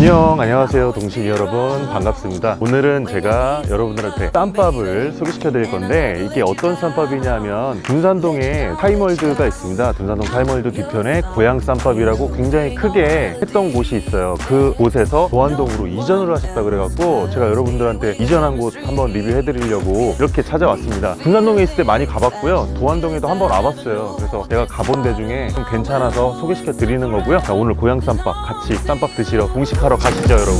안녕 안녕하세요 동식이 여러분. 반갑습니다. 오늘은 제가 여러분들한테 쌈밥을 소개시켜 드릴 건데 이게 어떤 쌈밥이냐면 둔산동에 타이멀드가 있습니다. 둔산동 타이멀드 뒤편에 고향 쌈밥이라고 굉장히 크게 했던 곳이 있어요. 그 곳에서 도안동으로 이전을 하셨다 그래갖고 제가 여러분들한테 이전한 곳 한번 리뷰해 드리려고 이렇게 찾아왔습니다. 둔산동에 있을 때 많이 가봤고요. 도안동에도 한번 와봤어요. 그래서 제가 가본 데 중에 좀 괜찮아서 소개시켜 드리는 거고요. 자, 오늘 고향 쌈밥 같이 쌈밥 드시러 공식하 러 가시죠 여러분.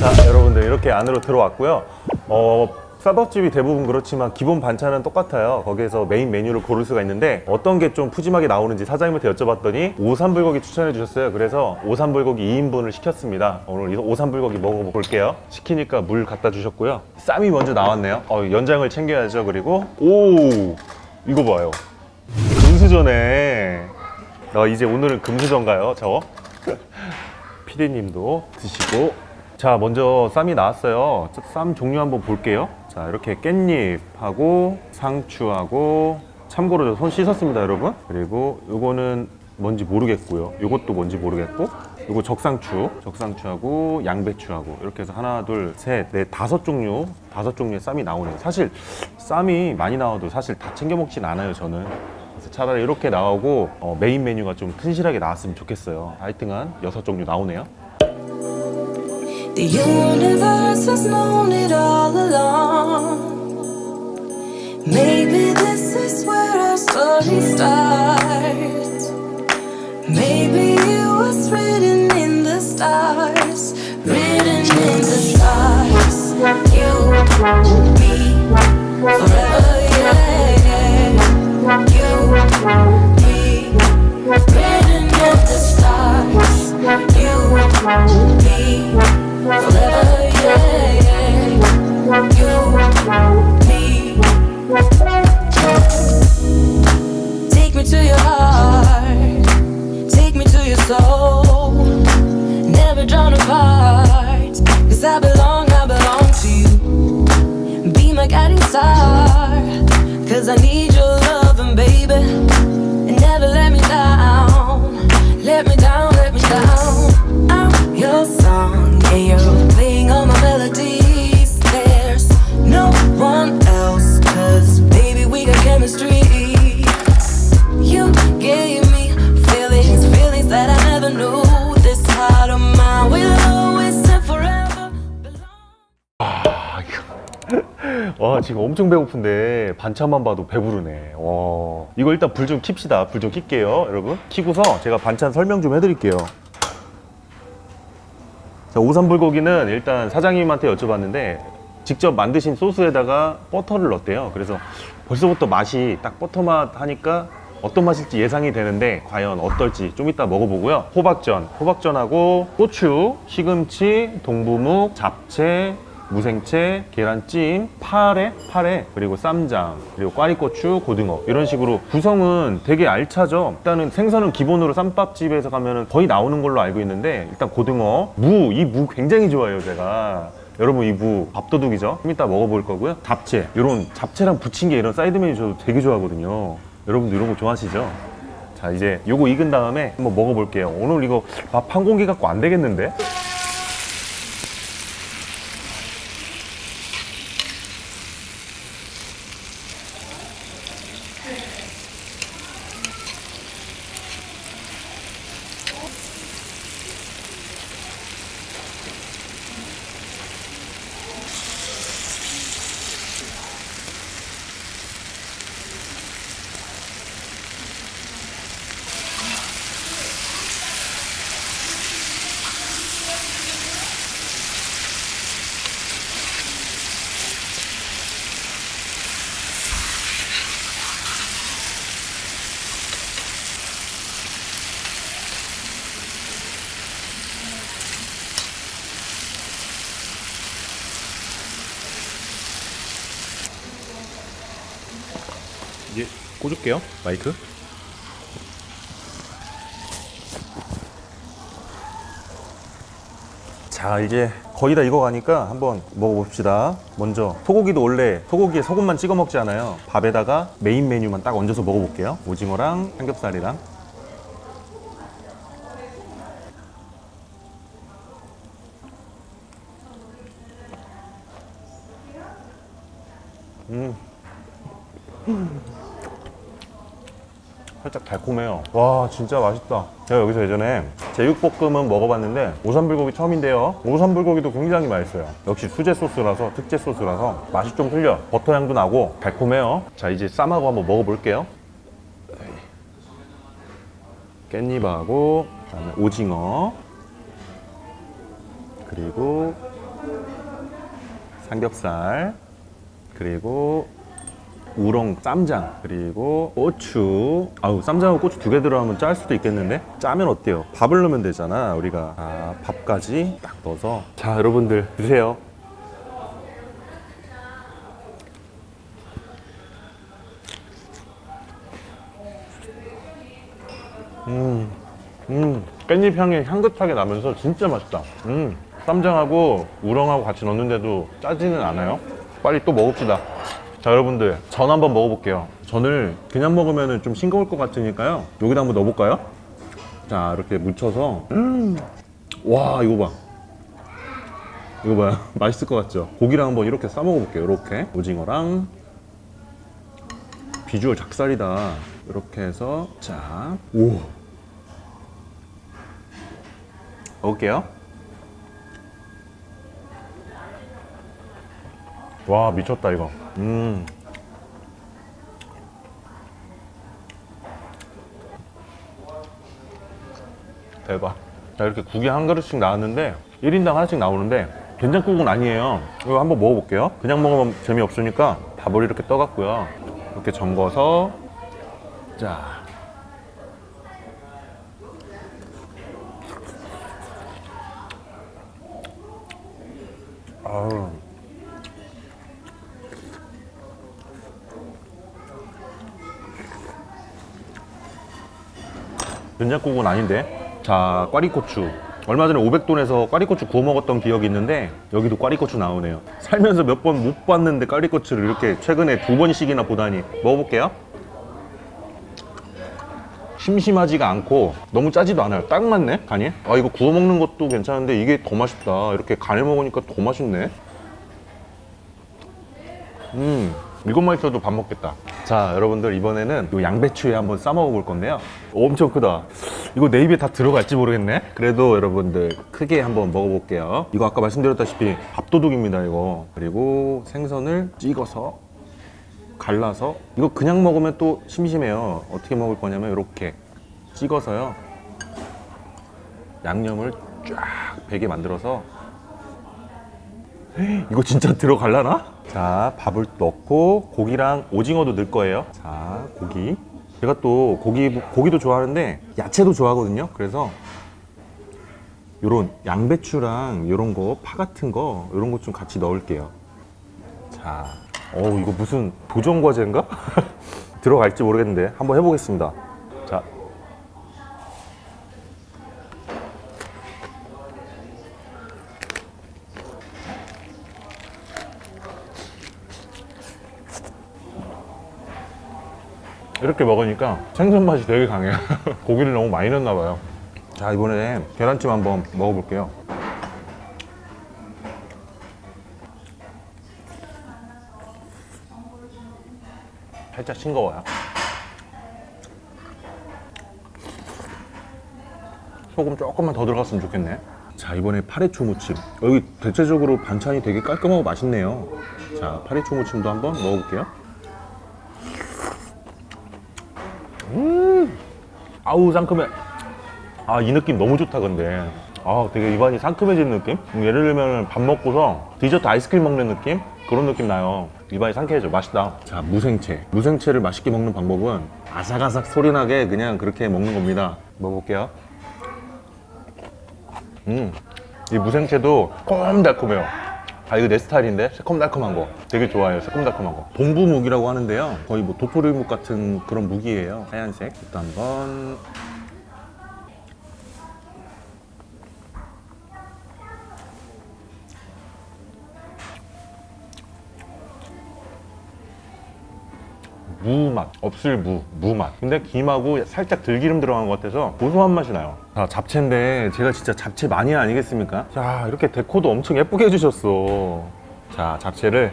자 여러분들 이렇게 안으로 들어왔고요. 어 쌈밥집이 대부분 그렇지만 기본 반찬은 똑같아요. 거기에서 메인 메뉴를 고를 수가 있는데 어떤 게 좀 푸짐하게 나오는지 사장님한테 여쭤봤더니 오삼불고기 추천해 주셨어요. 그래서 오삼불고기 2인분을 시켰습니다. 오늘 이 오삼불고기 먹어볼게요. 시키니까 물 갖다 주셨고요. 쌈이 먼저 나왔네요. 어, 연장을 챙겨야죠. 그리고 오! 이거 봐요. 금수저네 나 이제 오늘은 금수저인가요 저? 피디님도 드시고. 자 먼저 쌈이 나왔어요. 자, 쌈 종류 한번 볼게요. 자 이렇게 깻잎하고 상추하고 참고로 저 손 씻었습니다 여러분. 그리고 요거는 뭔지 모르겠고요. 요것도 뭔지 모르겠고. 요거 적상추 적상추하고 양배추하고 이렇게 해서 하나 둘셋넷 다섯 종류 다섯 종류의 쌈이 나오네요. 사실 쌈이 많이 나와도 사실 다 챙겨 먹진 않아요 저는 그래서 차라리 이렇게 나오고 어, 메인 메뉴가 좀 튼실하게 나왔으면 좋겠어요 하여튼간 여섯 종류 나오네요 The universe has known it all along. Maybe this is where our story starts. Maybe it was written in the stars, written in the stars. Never drawn apart, cause I belong, I belong to you. Be my guiding star, cause I need 와 지금 엄청 배고픈데 반찬만 봐도 배부르네. 와. 이거 일단 불 좀 킵시다. 불 좀 킬게요 여러분. 키고서 제가 반찬 설명 좀 해드릴게요. 자 오삼불고기는 일단 사장님한테 여쭤봤는데 직접 만드신 소스에다가 버터를 넣었대요. 그래서 벌써부터 맛이 딱 버터 맛 하니까 어떤 맛일지 예상이 되는데 과연 어떨지 좀 이따 먹어보고요. 호박전. 호박전하고 고추 시금치 동부묵 잡채 무생채, 계란찜, 파래, 파래, 그리고 쌈장, 그리고 꽈리고추, 고등어 이런 식으로 구성은 되게 알차죠. 일단은 생선은 기본으로 쌈밥집에서 가면은 거의 나오는 걸로 알고 있는데 일단 고등어, 무, 이 무 굉장히 좋아해요 제가. 여러분 이 무 밥도둑이죠. 좀 이따 먹어볼 거고요. 잡채, 이런 잡채랑 부침개 이런 사이드 메뉴 저도 되게 좋아하거든요. 여러분도 이런 거 좋아하시죠? 자 이제 요거 익은 다음에 한번 먹어볼게요. 오늘 이거 밥 한 공기 갖고 안 되겠는데? 이제 꽂을게요 마이크. 자 이제 거의 다 익어가니까 한번 먹어봅시다. 먼저 소고기도 원래 소고기에 소금만 찍어 먹지 않아요. 밥에다가 메인 메뉴만 딱 얹어서 먹어볼게요. 오징어랑 삼겹살이랑 음. 살짝 달콤해요. 와, 진짜 맛있다. 제가 여기서 예전에 제육볶음은 먹어봤는데 오삼불고기 처음인데요. 오삼불고기도 굉장히 맛있어요. 역시 수제 소스라서 특제 소스라서 맛이 좀 틀려. 버터 향도 나고 달콤해요. 자, 이제 쌈하고 한번 먹어볼게요. 깻잎하고 그다음에 오징어 그리고 삼겹살 그리고 우렁 쌈장 그리고 고추. 아우 쌈장하고 고추 두 개 들어가면 짤 수도 있겠는데? 짜면 어때요? 밥을 넣으면 되잖아 우리가. 아 밥까지 딱 넣어서. 자 여러분들 드세요. 음. 깻잎 향이 향긋하게 나면서 진짜 맛있다. 음. 쌈장하고 우렁하고 같이 넣는데도 짜지는 않아요? 빨리 또 먹읍시다 자 여러분들 전 한번 먹어볼게요. 전을 그냥 먹으면 좀 싱거울 것 같으니까요. 여기다 한번 넣어볼까요? 자 이렇게 묻혀서. 음 와 이거 봐. 이거 봐요 맛있을 것 같죠? 고기랑 한번 이렇게 싸 먹어볼게요. 이렇게. 오징어랑. 비주얼 작살이다. 이렇게 해서. 자오. 먹을게요 와 미쳤다 이거. 음. 대박. 자 이렇게 국이 한 그릇씩 나왔는데 1인당 하나씩 나오는데 된장국은 아니에요. 이거 한번 먹어볼게요. 그냥 먹으면 재미없으니까 밥을 이렇게 떠갖고요. 이렇게 잠궈서 자. 아우 된장국은 아닌데. 자 꽈리고추. 얼마 전에 500돈에서 꽈리고추 구워 먹었던 기억이 있는데 여기도 꽈리고추 나오네요. 살면서 몇 번 못 봤는데 꽈리고추를 이렇게 최근에 두 번씩이나 보다니 먹어볼게요. 심심하지가 않고 너무 짜지도 않아요. 딱 맞네 간이. 아 이거 구워 먹는 것도 괜찮은데 이게 더 맛있다. 이렇게 간을 먹으니까 더 맛있네. 음 이것만 있어도 밥 먹겠다. 자 여러분들 이번에는 이 양배추에 한번 싸 먹어 볼 건데요. 엄청 크다. 이거 내 입에 다 들어갈지 모르겠네. 그래도 여러분들 크게 한번 먹어볼게요. 이거 아까 말씀드렸다시피 밥도둑입니다 이거. 그리고 생선을 찍어서 갈라서 이거 그냥 먹으면 또 심심해요. 어떻게 먹을 거냐면 이렇게 찍어서요. 양념을 쫙 배게 만들어서 이거 진짜 들어갈라나? 자, 밥을 넣고 고기랑 오징어도 넣을 거예요. 자, 고기. 제가 또 고기 고기도 좋아하는데 야채도 좋아하거든요. 그래서 요런 양배추랑 요런 거, 파 같은 거, 요런 거좀 같이 넣을게요. 자, 어 이거 무슨 도전 과제인가? 들어갈지 모르겠는데 한번 해보겠습니다. 자, 이렇게 먹으니까 생선 맛이 되게 강해요. 고기를 너무 많이 넣나 봐요. 자, 이번에 계란찜 한번 먹어볼게요. 살짝 싱거워요. 소금 조금만 더 들어갔으면 좋겠네. 자, 이번에 파래초 무침. 여기 대체적으로 반찬이 되게 깔끔하고 맛있네요. 자, 파래초 무침도 한번 먹어볼게요. 아우 상큼해. 아 이 느낌 너무 좋다 근데. 아 되게 입안이 상큼해지는 느낌? 음, 예를 들면 밥 먹고서 디저트 아이스크림 먹는 느낌? 그런 느낌 나요. 입안이 상쾌해져. 맛있다. 자 무생채. 무생채를 맛있게 먹는 방법은 아삭아삭 소리나게 그냥 그렇게 먹는 겁니다. 먹어볼게요. 음. 이 무생채도 콤달콤해요. 아 이거 내 스타일인데? 새콤달콤한 거. 되게 좋아해요 새콤달콤한 거. 동부묵이라고 하는데요. 거의 뭐 도토리묵 같은 그런 묵이에요. 하얀색. 일단 한번 무맛 없을 무 무맛 근데 김하고 살짝 들기름 들어간 것 같아서 고소한 맛이 나요 자 잡채인데 제가 진짜 잡채 마니아 아니겠습니까 자 이렇게 데코도 엄청 예쁘게 해주셨어 자 잡채를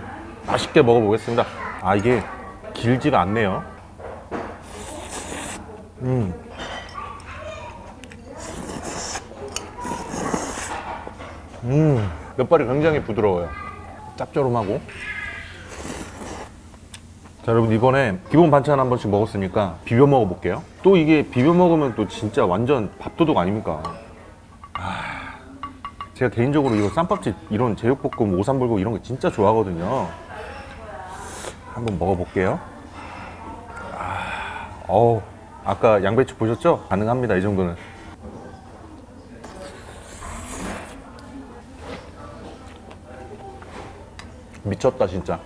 맛있게 먹어보겠습니다. 아 이게 길지가 않네요. 음. 음, 면발이 굉장히 부드러워요. 짭조름하고. 자, 여러분 이번에 기본 반찬 한 번씩 먹었으니까 비벼 먹어볼게요. 또 이게 비벼 먹으면 또 진짜 완전 밥도둑 아닙니까? 아, 제가 개인적으로 이거 쌈밥집 이런 제육볶음, 오삼불고 이런 거 진짜 좋아하거든요. 한번 먹어볼게요. 아, 어우, 아까 양배추 보셨죠? 가능합니다, 이 정도는. 미쳤다, 진짜.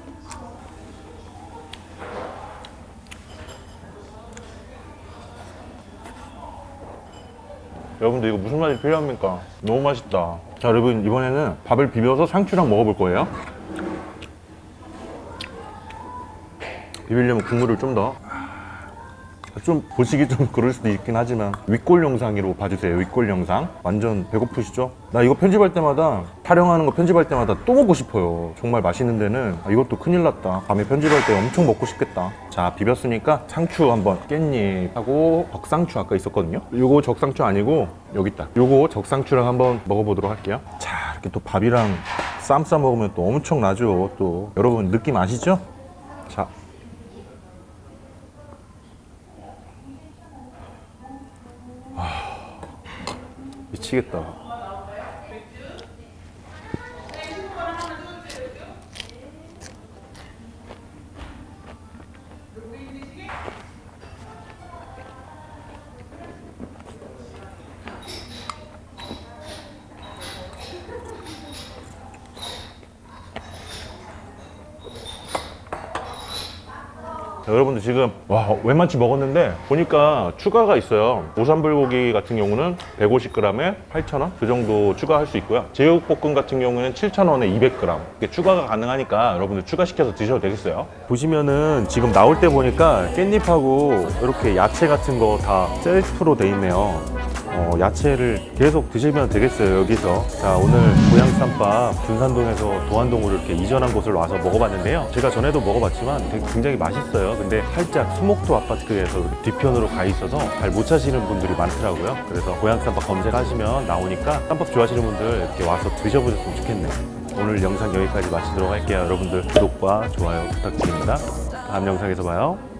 여러분들 이거 무슨 맛이 필요합니까? 너무 맛있다. 자, 여러분 이번에는 밥을 비벼서 상추랑 먹어볼 거예요. 비비려면 국물을 좀 더. 좀 보시기 좀 그럴 수도 있긴 하지만 윗골 영상으로 봐주세요. 윗골 영상. 완전 배고프시죠? 나 이거 편집할 때마다 촬영하는 거 편집할 때마다 또 먹고 싶어요. 정말 맛있는 데는 아, 이것도 큰일 났다. 밤에 편집할 때 엄청 먹고 싶겠다. 자 비볐으니까 상추 한번 깻잎하고 적상추 아까 있었거든요. 요거 적상추 아니고 여기 있다. 요거 적상추랑 한번 먹어보도록 할게요. 자 이렇게 또 밥이랑 쌈 싸 먹으면 또 엄청 나죠. 또 여러분 느낌 아시죠? 자 미치겠다. 자, 여러분들 지금 와 웬만치 먹었는데 보니까 추가가 있어요. 오삼불고기 같은 경우는 150g에 8,000원? 그 정도 추가할 수 있고요. 제육볶음 같은 경우는 7,000원에 200g 이게 추가가 가능하니까 여러분들 추가시켜서 드셔도 되겠어요. 보시면은 지금 나올 때 보니까 깻잎하고 이렇게 야채 같은 거 다 셀프로 돼 있네요 어, 야채를 계속 드시면 되겠어요 여기서. 자 오늘 고향쌈밥 준산동에서 도안동으로 이렇게 이전한 곳을 와서 먹어봤는데요. 제가 전에도 먹어봤지만 되게 굉장히 맛있어요. 근데 살짝 수목도 아파트에서 뒤편으로 가 있어서 잘 못 찾으시는 분들이 많더라고요. 그래서 고향쌈밥 검색하시면 나오니까 쌈밥 좋아하시는 분들 이렇게 와서 드셔보셨으면 좋겠네요. 오늘 영상 여기까지 마치도록 할게요. 여러분들 구독과 좋아요 부탁드립니다. 다음 영상에서 봐요